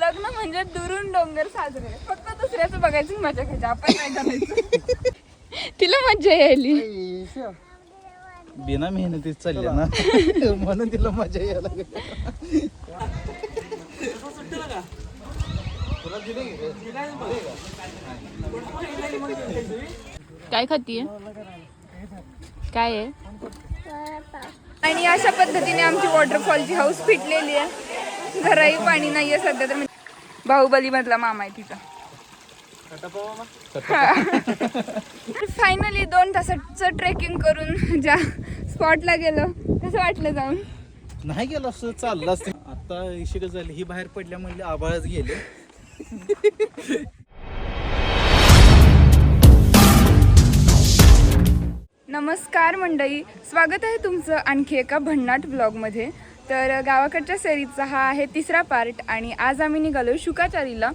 लग्न म्हणजे दुरून डोंगर साजरे. फक्त दुसऱ्याचं बघायचं आणि मजा घ्यायची. आपण काय करायचं तिला मजा यायली. बिना मेहनतीत चालल्या ना. म्हणून तिला मजा यायला लागली. काय खातीये? काय आहे? आणि अशा पद्धतीने आमची वॉटरफॉलची हाऊस फिटलेली आहे. घराही पाणी नाहीये सध्या तर. बाहुबली मधला मामा आहे तिचा फायनली दोन तासाचं ट्रेकिंग करून ज्या स्पॉटला गेलो कसं वाटलं जाऊन? नाही गेलं असं चाललं असतं. आता इशिक झाली. ही बाहेर पडल्या म्हणले आबाळच गेले. नमस्कार मंडळी स्वागत आहे तुमचं आणखी एका भन्नाट ब्लॉगमध्ये. तर गावाकडच्या सेरीचा हा आहे तिसरा पार्ट आणि आज आम्ही निघालो शुकाचारीला.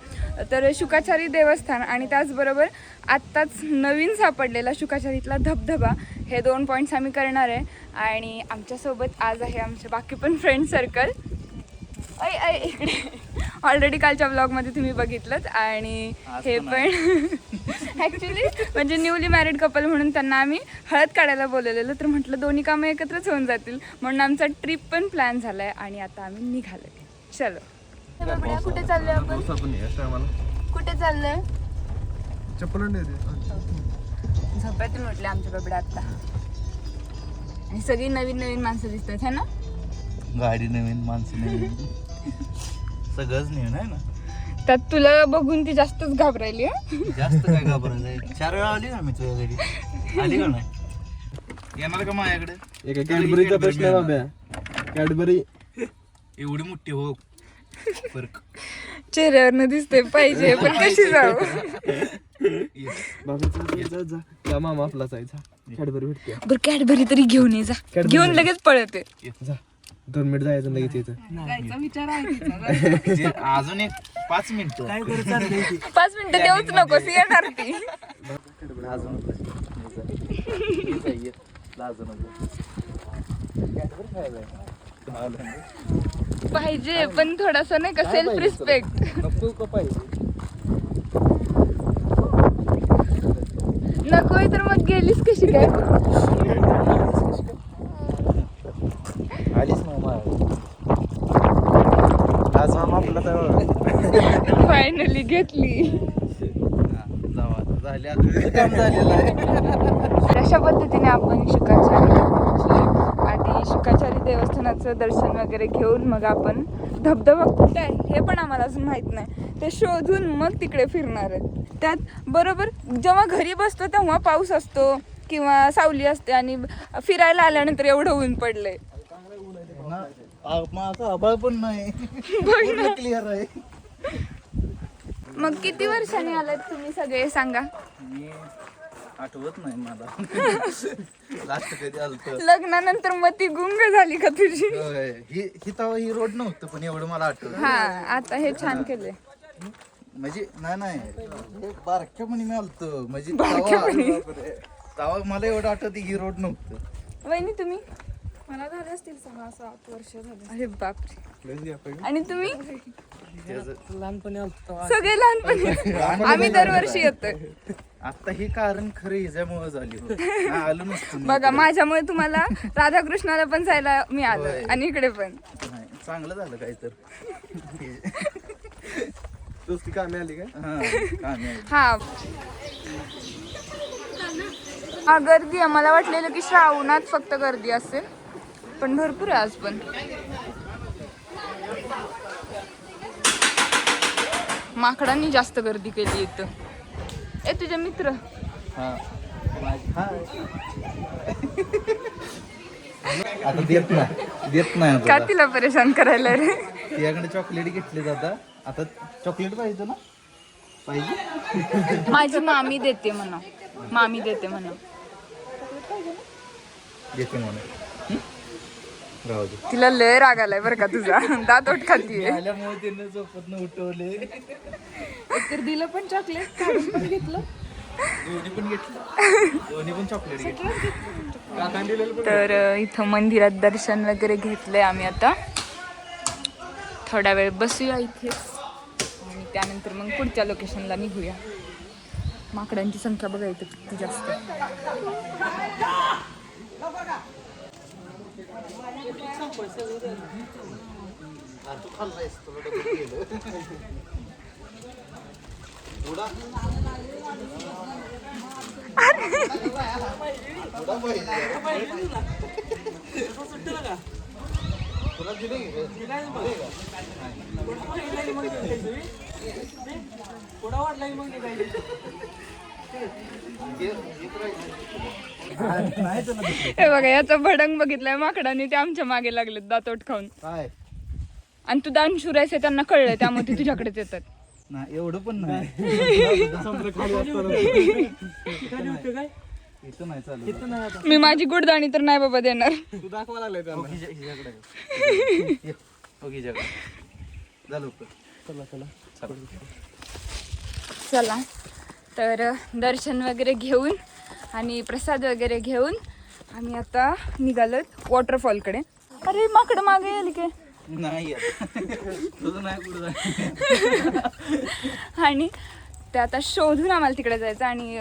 तर शुकाचारी देवस्थान आणि त्याचबरोबर आत्ताच नवीन सापडलेला शुकाचारीतला धबधबा हे दोन पॉईंट्स आम्ही करणार आहे. आणि आमच्यासोबत आज आहे आमचे बाकी पण फ्रेंड सर्कल ऐ ऐ इकडे. ऑलरेडी कालच्या ब्लॉगमध्ये तुम्ही बघितलंच आणि हे पण ॲक्च्युली म्हणजे न्यूली मॅरिड कपल म्हणून त्यांना आम्ही हळद काढायला बोलवलेलं तर म्हटलं दोन्ही कामं एकत्रच होऊन जातील. म्हणून आमचा ट्रिप पण प्लॅन झाला आहे आणि आता आम्ही निघालोय. चलो. कुठे चाललोय आपण? कुठे चाललोय? चप्पल झोपायतून उठले आमच्या बबड्या आता. आणि सगळी नवीन नवीन माणसं दिसतात है ना? गाडी नवीन माणसं नवीन. सगळंच आहे ना? त्यात तुला बघून ती जास्तच घाबरायली हं? जास्त काय घाबरायचं चार वेळा आली ना मी तुझ्या घरी. आली का नाही? येणार का माझ्याकडे? एका कॅडबरीचा प्रश्न आहे बाब्या. कॅडबरी. एवढी मोठी हो. फरक. चेहऱ्यावरनं दिसते पाहिजे पण कशी जाऊ? बाबा जा जा जा मामा आपलाच आहे जा. कॅडबरी भेटते. बरं कॅडबरी तरी घेऊन ये जा. घेऊन लगेच पळते. जा. दोन मिनिट जायचं लगेच येतं जे अजून एक पाच मिनिट. पाच मिनिटं देऊच नकोस येणार ती. अजून पाहिजे पण थोडासा नाही का सेल्फ रिस्पेक्ट नको नकोय तर मग गेलीस कशी काय आलीच मामा आज मामा आपला तर फायनली घेतली. अशा पद्धतीने आपण शुकाचारी आधी शुकाचारी देवस्थानाचं दर्शन वगैरे घेऊन मग आपण धबधबा कुठे आहे हे पण आम्हाला अजून माहीत नाही. ते शोधून मग तिकडे फिरणार आहेत. त्यात बरोबर जेव्हा घरी बसतो तेव्हा पाऊस असतो किंवा सावली असते आणि फिरायला आल्यानंतर एवढं ऊन पडलंय. माझा आभाळ पण नाही. क्लिअर आहे. मग किती वर्षांनी आलात तुम्ही सगळे सांगा. मी आठवत नाही मला. लास्ट कधी आलत? लग्नानंतर मग ती गुंग झाली का तुझी? ही ही ही रोड नव्हतं पण एवढं मला आठवत हा आता हे छान केलंय. म्हणजे नाही नाही. हे बारक्यापणी मी आलतो. म्हणजे तेव्हा तेव्हा मला एवढं आठवत ही रोड नव्हतं. वहिनी तुम्ही? मला झाले असतील सहा सात वर्ष झाले. अरे बापरे. आणि तुम्ही? लहानपणी आलतो सगळे लहानपणी. आम्ही दरवर्षी येतोय. आता हे कारण खरं हिच्यामुळे झाली हो. नाही आलो नसतो मी बघा. माझ्यामुळे तुम्हाला राधाकृष्णाला पण जायला मी आलो. आणि इकडे पण. नाही, चांगलं झालं काय तर दोस्ती कामी आली काय? हा कामी आली. हा. हा गर्दी आहे. मला वाटलेलं की श्रावणात फक्त गर्दी असेल. पण भरपूर आहे आज पण. माकडांनी जास्त गर्दी केली इथं. ए तुझे मित्र. आता देत नाही. देत नाही का आता. तिला परेशान करायला रे? तिच्याकडे चॉकलेट घेतले जाता. आता चॉकलेट पाहिजे ना? पाहिजे? माझी मामी देते म्हणा. मामी देते म्हणा. घेते म्हणून हं? राहू दे. तिला लय राग आलाय बरं का तुझा. दात ओट खातीये आल्यामुळे तिने झोपत उठवले. तर दिलं पण चॉकलेट काढून पण घेतलं. दोन्ही पण घेतलं. दोन्ही पण चॉकलेट घेतलं. तर इथं मंदिरात दर्शन वगैरे घेतलंय आम्ही आता. थोडा वेळ बसूया इथेच आणि त्यानंतर मग पुढच्या लोकेशनला निघूया. माकडांची संख्या बघा इथं किती जास्त. तू खाल्लायस तुला डबल उडा उडा पाहिजे तुला दिले की रे? घे- घेत नाही हे बघा याचा भडंग बघितलाय माकडाने ते आमच्या मागे लागलेत दातोट खाऊन. काय? आणि तू दानशूर आहेस हे त्यांना कळलंय त्यामुळे ते तुझ्याकडेच येतात. नाही एवढं पण नाही. इथं नाही चालू मी माझी गुडदाणी तर नाही बाबा देणार. तू दाखवा लागलाय त्यांना ये, हो हिच्याकडे. जा. लवकर. चला. चला. चला. तर दर्शन वगैरे घेऊन आणि प्रसाद वगैरे घेऊन आम्ही आता निघालो वॉटरफॉलकडे अरे माकडं मागे येईल की. नाही. आणि ते आता शोधून आम्हाला तिकडे जायचं आणि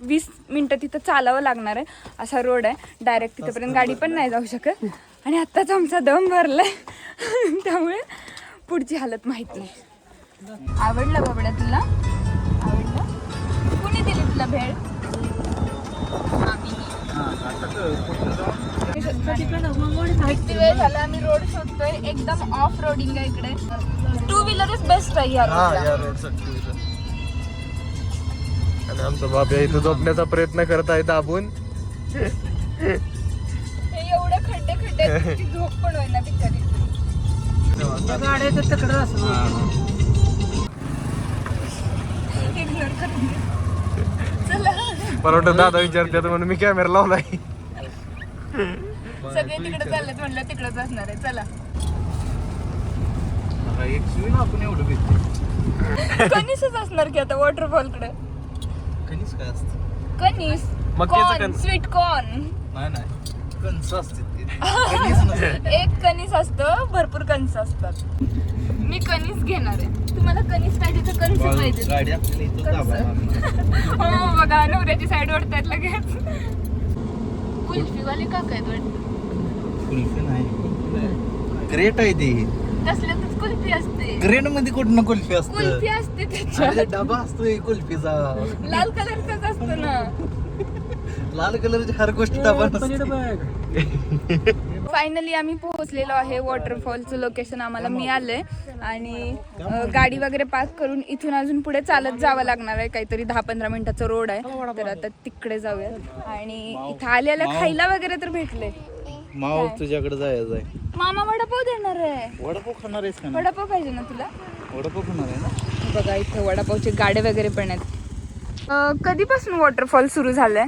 वीस मिनटं तिथं चालावं लागणार आहे. असा रोड आहे. डायरेक्ट तिथपर्यंत गाडी पण नाही जाऊ शकत. आणि आत्ताच आमचा दम भरलाय. त्यामुळे पुढची हालत माहीत नाही. आवडलं बाबड्या तुला? आवडलं? कुणी दिली तुला भेळ? आम्ही किती वेळ झाला आम्ही रोड शोधतोय एकदम ऑफ रोडिंग आहे इकडे टू व्हीलरच बेस्ट आहे या रोडला आणि आमचा बाप इथं झोपण्याचा प्रयत्न करत आहे दाबून हे एवढे खड्डे खड्डे आहेत की झोप पण होईना बिचारी Ignore करून दे. चला परवडत दादा विचारतात म्हणून मी कॅमेरा लावलाय. सगळे तिकडे चाललेत म्हणलं तिकडेच असणार आहे चला. एक सुई ना आपण एवढं भेटतो. कणीसच असणार की आता वॉटरफॉलकडे कणीस काय असतं? कणीस. मक्याचं कॉर्न कण- स्वीट कॉर्न नाही नाही. कणस असते ते. कणीस नसते एक कणीस असतं भरपूर कणस असतात. मी कणीस घेणार आहे. तुम्हाला कणीस पाहिजे तर कणस पाहिजे. गाडी आपल्याला इथं हो बघा नवऱ्याची साईड वाटतात लगेच. कुल्फीवाले काका आहेत वाटतं कुल्फी नाही ग्रेट आहे. ती. तसल्यातच कुल्फी असते. ग्रेटमध्ये कुठं कुल्फी असतं? कुल्फी असते त्याच्यात. अरे डबा असतोय कुल्फीचा. लाल कलरचाच असतो ना. लाल कलरची हर गोष्ट डबा नसते. फायनली आम्ही पोहोचलेलो आहे वॉटरफॉलचं लोकेशन आम्हाला मिळालंय. आणि अ, गाडी वगैरे पार्क करून इथून अजून पुढे चालत जावं लागणार आहे. काहीतरी दहा पंधरा मिनिटाचा रोड आहे. तर आता तिकडे जाऊया आणि इथं आलेलं खायला वगैरे तर भेटले. माव तुझ्याकडे जायचं आहे. मामा वडापाव देणार आहे. वडापाव खाणार आहेस का ना वडापाव पाहिजे ना तुला? वडापाव खाणार आहे ना? बघा इथं वडापावचे गाडे वगैरे पण आहेत. अ, कधीपासून वॉटरफॉल सुरू झालंय?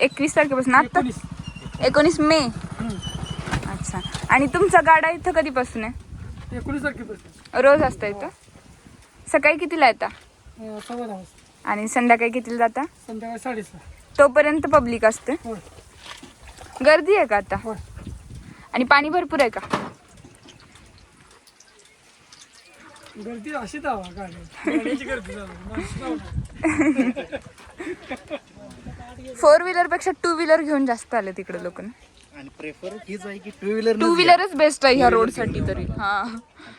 एकवीस तारखेपासून. आता एकोणीस मे. अच्छा. आणि तुमचा गाडा इथं कधीपासून आहे? एकोणीस तारखेपासून. रोज असतं इथं? सकाळी कितीला येता? अं, सव्वा दहा वाजता. आणि संध्याकाळी कितीला जाता? संध्याकाळी साडेसहा. तोपर्यंत पब्लिक असते? होय. गर्दी आहे का आता? होय. आणि पाणी भरपूर आहे का? गर्दी अशी दावा गर्दी झाली माणसं लावणार. फोर व्हीलरपेक्षा टू व्हीलर घेऊन जास्त आले तिकडे लोक. आणि प्रेफर हीच आहे की टू व्हीलर टू व्हीलरच बेस्ट आहे ह्या रोडसाठी तरी. हा.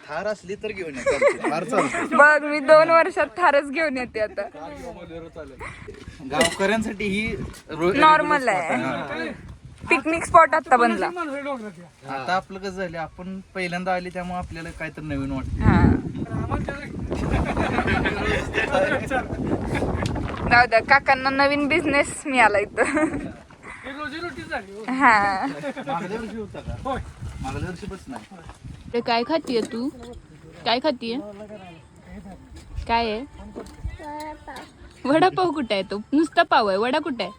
थार असली तर घेऊन ये. चालते. फार चालते बघ मी दोन वर्षात थारच घेऊन येते आता. गावकऱ्यांसाठी ही नॉर्मल आहे. पिकनिक स्पॉट आता बनला. आता आपलं कसं झालं आपण पहिल्यांदा आली त्यामुळे आपल्याला काहीतरी नवीन वाटतं जाऊ द्या काकांना नवीन बिझनेस मिळाला इथं. ही रोजी रोटी झाली हो. ते काय खातीये तू? काय खातीये? काय आहे? वडापाव कुठे आहे तो? नुसता पाव आहे. वडा कुठे आहे?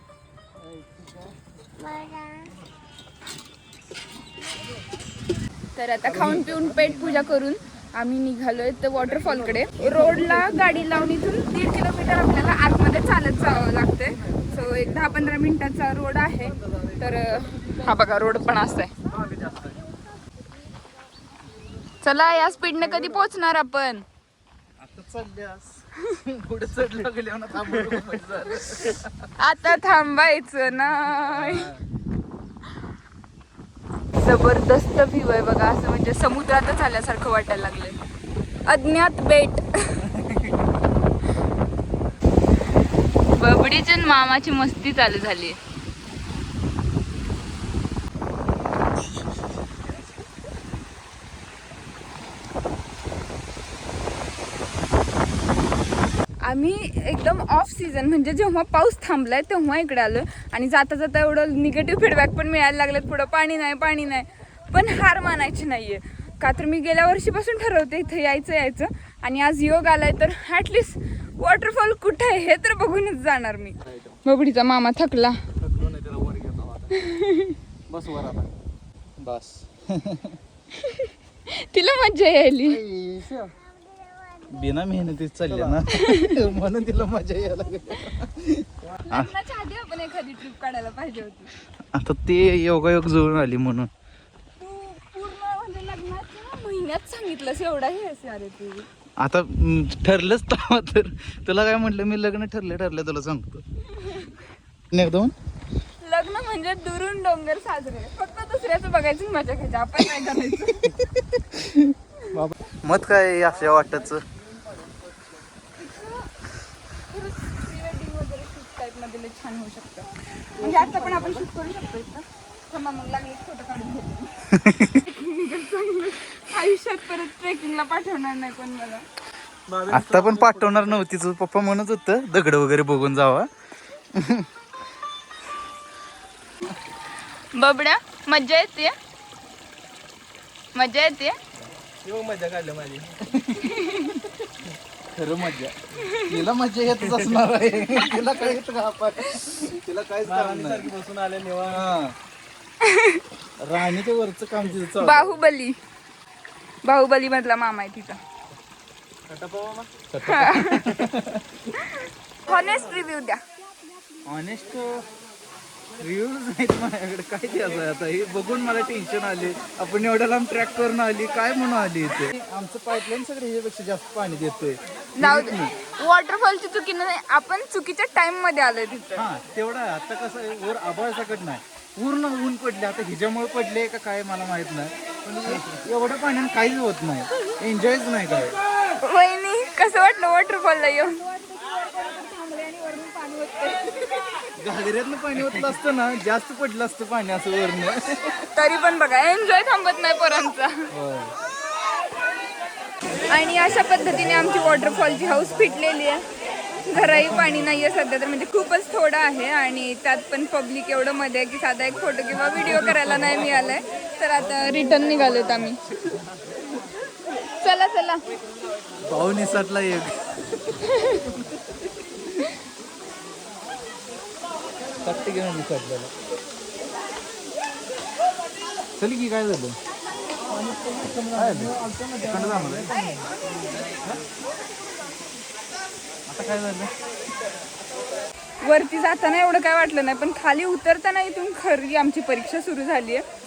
तर आता खाऊन पिऊन पेट पूजा करून आम्ही निघालोय तर वॉटरफॉलकडे रोडला गाडी लावून इथून दीड किलोमीटर आपल्याला आतमध्ये चालत जावं लागतंय. सो एक दहा पंधरा मिनिटाचा रोड आहे. तर हा बघा रोड पण असा आहे. चला या स्पीडने कधी पोहोचणार आपण. आता थांबायचं नाही. जबरदस्त व्ह्यू आहे बघा. असं म्हणजे समुद्रातच आल्यासारखं वाटायला लागलंय. अज्ञात बेट. बबडीची मामाची मस्ती चालू झाली. आम्ही एकदम ऑफ सीझन म्हणजे जेव्हा पाऊस थांबलाय तेव्हा इकडे आलो आणि जाता जाता एवढं निगेटिव्ह फीडबॅक पण मिळायला लागलेत. पुढं पाणी नाही पाणी नाही. पण हार मानायची नाहीये. का तर मी गेल्या वर्षीपासून ठरवते इथं यायचं यायचं. आणि आज योग आलाय तर ॲटलिस्ट वॉटरफॉल कुठे आहे हे तर बघूनच जाणार मी. बबडीचा मामा थकला. थकलो नाही त्याला वर घेतो आता. बस वर आता. बस. तिला मज्जा यायली. बिना मेहनतीच चालले ना. म्हणून तिला मजा यायला लागली. आधी आपण एखादी ट्रिप काढायला पाहिजे होती. आता ते योगायोग जुळून आली म्हणून. तू पूर्ण म्हणजे लग्नाच्या महिन्यात सांगितलंस एवढा हे अरे तू. आता ठरलंच तर तुला काय म्हटलं? मी लग्न ठरलं ठरलं तुला सांगतो. एकदम लग्न म्हणजे दुरून डोंगर साजरे. फक्त दुसऱ्याचं बघायची मजा घ्यायची. आपण नाही करायचं. मत काय अशा मध्ये लय छान होऊ शकतं म्हणजे आता पण आपण शूट करू शकतो थांबा मग लागले फोटो काढून घेतो. आयुष्यात परत ट्रेकिंगला पाठवणार नाही कोण मला. आता पण पाठवणार नव्हती तुझं पप्पा म्हणत होतं दगड वगैरे बघून जावा. बबड्या मज्जा येते? मज्जा येते? मजा काढली माझी. खरं मजा तिला मजा येतच असणार आहे. तिला काय येत का आपण? तिला सारखी बसून आले निवा. राणीच्या वरचं काम तिचं आहे. बाहुबली. बाहुबली मधला मामा आहे तिचा. हॉनेस्ट रिव्ह्यू द्या. ऑनेस्ट रिव्ह्यूज नाहीत माझ्याकडे. काय द्यायचं आता? हे बघून मला टेन्शन आले. आपण एवढ्या लांब ट्रॅक करून आली. काय म्हणून आली इथे? आमचं पाईपलाईन सगळं ह्याच्यापेक्षा जास्त पाणी देतोय. जाऊ दे. वॉटरफॉलची चुकी नाही. आपण चुकीच्या टाइममध्ये आलोय तिथं. हा तेवढा आहे. आता कसं आहे वर आभाळ सकट नाही. पूर्ण ऊन पडले. आता हिच्यामुळे पडले का काय मला माहीत नाही. एवढं पाण्यानं काहीच होत नाही. एन्जॉयच नाही काय. वहिनी कसं वाटलं वॉटरफॉलला येऊन? घागऱ्यातनं पाणी होतलं असतं ना जास्त पडलं असतं पाणी असं वरनं. तरी पण बघा एन्जॉय थांबत नाही पोरांचा. आणि अशा पद्धतीने आमची वॉटरफॉलची हाऊस फिटलेली आहे घराही पाणी नाही आहे सध्या तर म्हणजे खूपच थोडं आहे. आणि त्यात पण पब्लिक एवढं मध्ये आहे की साधा एक फोटो किंवा व्हिडिओ करायला नाही मिळालाय. तर आता रिटर्न निघालोत आम्ही. चला चला. पाहून इसटला एक. कट्टे घेऊन चल की काय झालं? काय झालं? आता काय वरती जाताना एवढं काय वाटलं नाही पण खाली उतरताना इथून खरी आमची परीक्षा सुरू झाली आहे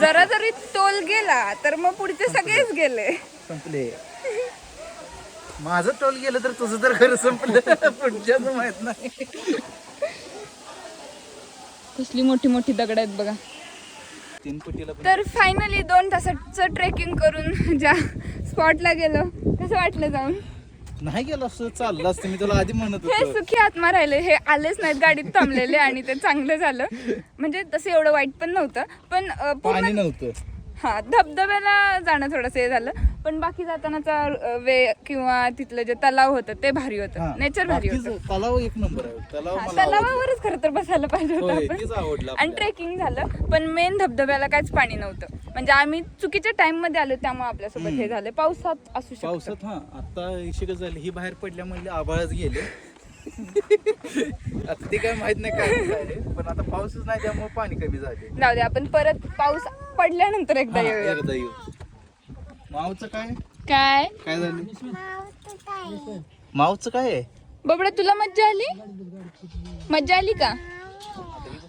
जरा जरी तोल गेला तर मग पुढचे सगळेच गेले. संपले. माझं टोल गेलं तर तुझं तर खरं संपलं. पुढच्याच माहीत नाही. कसली मोठी मोठी दगड आहेत बघा. तीन पटीला पण तर फायनली दोन तासाचं ट्रेकिंग करून ज्या स्पॉटला गेलो कसं वाटलं जाऊन? नाही गेलं असं चाललं असतं. मी तुला आधी म्हणत हे होतो. सुखी आत्मा राहिले. हे आलेच नाहीत गाडीत थांबलेले आणि ते चांगलं झालं. म्हणजे तसं एवढं वाईट पण नव्हतं. पण अं, पाणी नव्हतं. हा धबधब्याला जाणं थोडंसं हे झालं. पण बाकी जातानाचा वे किंवा तिथलं जे तलाव होतं ते भारी हा. होतं नेचर भारी बाकीचं होतं. तलाव एक नंबर आहे. तलाव हा, मला आवडलं. तलावावरच खरं तर बसायला पाहिजे होतं होय, आपण. तेच आवडलं आणि. ट्रेकिंग झालं पण मेन धबधब्याला काहीच पाणी नव्हतं. म्हणजे आम्ही चुकीच्या टाइममध्ये आलो त्यामुळे आपल्यासोबत हे झालं. पावसात असू शकतं. पावसात हा आता शिकत झाली ही बाहेर पडल्या म्हणले आबाळच गेले. आता ते काय माहीत नाही काय. पण आता पाऊसच नाही त्यामुळे पाणी कमी झाले जाऊ दे आपण परत पाऊस पडल्यानंतर एकदा येऊया. एकदा येऊ. मावचं काय? काय? काय झालं? माऊचं काय? आहे? बबडा तुला मज्जा आली? मज्जा आली का?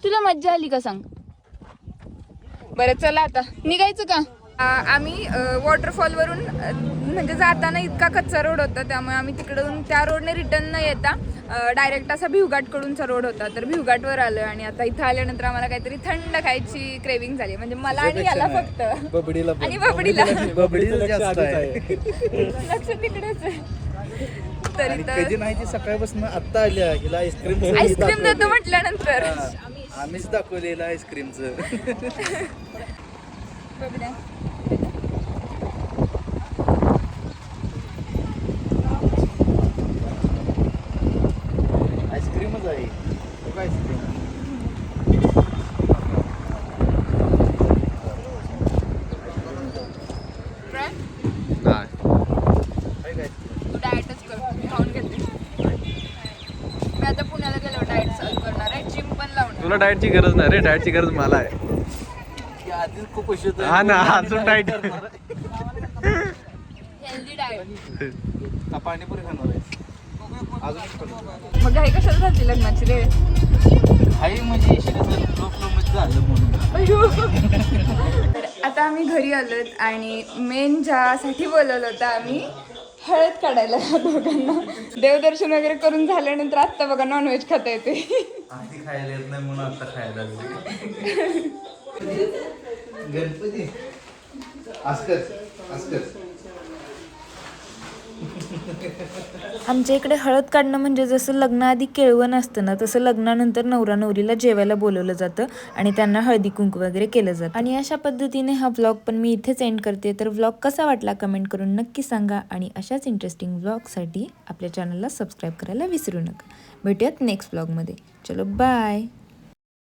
तुला मज्जा आली का सांग? बरं चला आता. निघायचं का? आ, आम्ही वॉटरफॉल वरून अ, म्हणजे जाताना इतका कच्चा रोड होता त्यामुळे आम्ही तिकडून त्या रोडने रिटर्न न येता डायरेक्ट असा भिवघाट कडूनचा रोड होता. तर भिवघाटवर आलो आणि आता इथं आल्यानंतर आम्हाला काहीतरी थंड खायची क्रेविंग झाली. म्हणजे मला आणि याला फक्त. आणि बबडीला. बबडीला जास्त आहे. लक्ष तिकडेच आहे. तर इथं सकाळपासून आल्या हिला आईस्क्रीम आईस्क्रीम देतो म्हटल्यानंतर. आम्हीच दाखवलेलं. आईस्क्रीमच आहे बघ आईस्क्रीम Try? नाही आहे काय तू डाएटच कर मी खाऊन घेते मी आता पुण्याला गेलो डाएट चालू करणार आहे जिम पण लावणार. तुला डाएटची गरज नाही रे डाएटची गरज मला आहे. की आधीच खूप उशीर झाला. हा ना अजून डाएट. Healthy diet. का पाणीपुरी खाणार आहे. अजून. मग घाई कशाला झाली लग्नाची रे? आई म्हणजे फ्लो फ्लो मध्ये झालं म्हणून. तर आता आम्ही घरी आलोत आणि मेन ज्यासाठी बोलवलं होतं आम्ही हळद काढायला दोघांना. देवदर्शन वगैरे करून झाल्यानंतर आत्ता बघा नॉनव्हेज खाता येते आधी खायला येत नाही म्हणून आता खायला लागले गणपती? असकच असकच. आमच्या इकडे हळद काढणं म्हणजे जसं लग्नाआधी केळवण असतं ना तसं लग्नानंतर नवरा नवरीला जेवायला बोलवलं जातं आणि त्यांना हळदी कुंकू वगैरे केलं जातं. आणि अशा पद्धतीने हा व्लॉग पण मी इथेच एंड करते. तर व्लॉग कसा वाटला कमेंट करून नक्की सांगा आणि अशाच इंटरेस्टिंग व्लॉगसाठी आपल्या चॅनलला सबस्क्राईब करायला विसरू नका. भेटूयात नेक्स्ट व्लॉगमध्ये चलो बाय